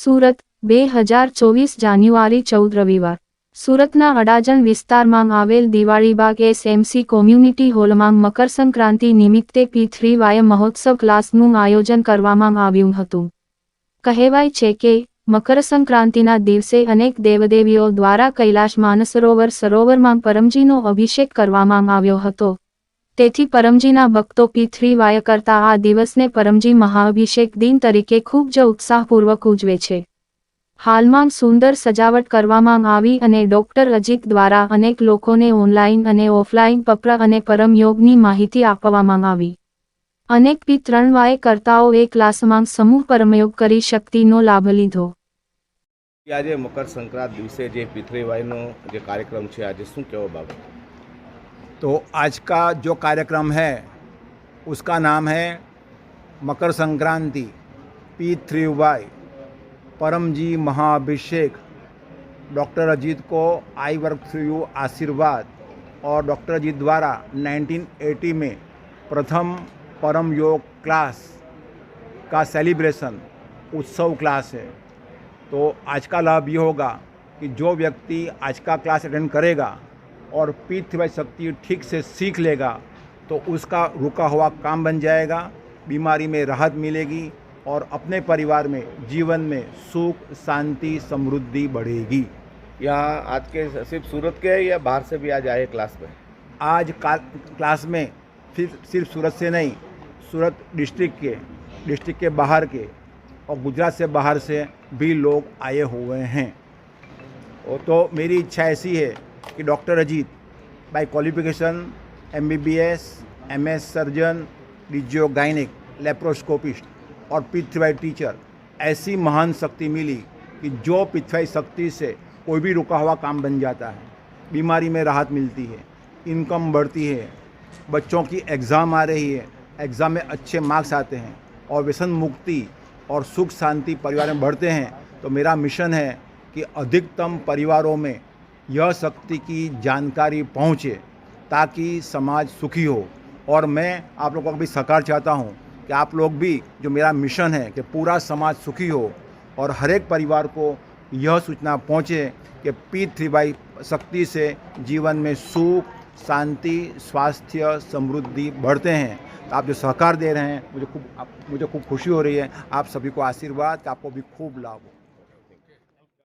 સુરત, બે હજાર ચોવીસ જાન્યુઆરી ચૌદ રવિવાર. સુરતના અડાજણ વિસ્તારમાં આવેલ દિવાળીબાગ એસએમસી કોમ્યુનિટી હોલમાં મકરસંક્રાંતિ નિમિત્તે પી થ્રી વાય મહોત્સવ ક્લાસનું આયોજન કરવામાં આવ્યું હતું. કહેવાય છે કે, મકરસંક્રાંતિના દિવસે અનેક દેવદેવીઓ દ્વારા કૈલાશ માનસરોવર સરોવરમાં પરમજીનો અભિષેક કરવામાં આવ્યો હતો. તેથી પરમજીના ભક્તો પી થ્રી વાય કરતા આ દિવસને પરમજી મહાઅભિષેક દિન તરીકે ખૂબ જ ઉત્સાહપૂર્વક ઉજવે છે. હાલમાં સુંદર સજાવટ કરવામાં આવી અને ડોક્ટર અજીત દ્વારા અનેક લોકોને ઓનલાઈન અને ઓફલાઈન પપ્ર અને પરમયોગની માહિતી આપવામાં આવી. અનેક પી ત્રણ વાય કરતાઓએ ક્લાસમાં સમૂહ પરમયોગ કરી શક્તિનો લાભ લીધો. આજે મકર સંક્રાંત દિવસે જે પિતરીવાયનો જે કાર્યક્રમ છે, આજે શું કહેવો બાબત? तो आज का जो कार्यक्रम है, उसका नाम है Makar Sankranti, P three Y परम जी महाअभिषेक डॉक्टर अजीत को आई वर्क थ्रू यू आशीर्वाद और डॉक्टर अजीत द्वारा 1980 में प्रथम परम योग क्लास का सेलिब्रेशन उत्सव क्लास है। तो आज का लाभ ये होगा कि जो व्यक्ति आज का क्लास अटेंड करेगा और पीठ व शक्ति ठीक से सीख लेगा तो उसका रुका हुआ काम बन जाएगा बीमारी में राहत मिलेगी और अपने परिवार में जीवन में सुख शांति समृद्धि बढ़ेगी। यहाँ आज के सिर्फ़ सूरत के हैं या बाहर से भी आज आए क्लास में? आज का क्लास में फिर सिर्फ़ सूरत से नहीं सूरत डिस्ट्रिक्ट के डिस्ट्रिक्ट के बाहर के और गुजरात से बाहर से भी लोग आए हुए हैं। तो मेरी इच्छा ऐसी है कि doctor Ajit by qualification M B B S M S surgeon डिजियो gynaec laparoscopist और पिथवाई टीचर ऐसी महान शक्ति मिली कि जो पिथवाई शक्ति से कोई भी रुका हुआ काम बन जाता है। बीमारी में राहत मिलती है इनकम बढ़ती है, बच्चों की एग्ज़ाम आ रही है एग्ज़ाम में अच्छे मार्क्स आते हैं और व्यसन मुक्ति और सुख शांति परिवार में बढ़ते हैं तो मेरा मिशन है कि अधिकतम परिवारों में यह शक्ति की जानकारी पहुँचे ताकि समाज सुखी हो। और मैं आप लोगों को भी सहकार चाहता हूँ कि आप लोग भी, जो मेरा मिशन है कि पूरा समाज सुखी हो और हर एक परिवार को यह सूचना पहुँचे कि पी थ्री बाई शक्ति से जीवन में सुख, शांति, स्वास्थ्य, समृद्धि बढ़ते हैं। तो आप जो सहकार दे रहे हैं, मुझे खूब मुझे खूब खुशी हो रही है। आप सभी को आशीर्वाद, आपको भी खूब लाभ हो।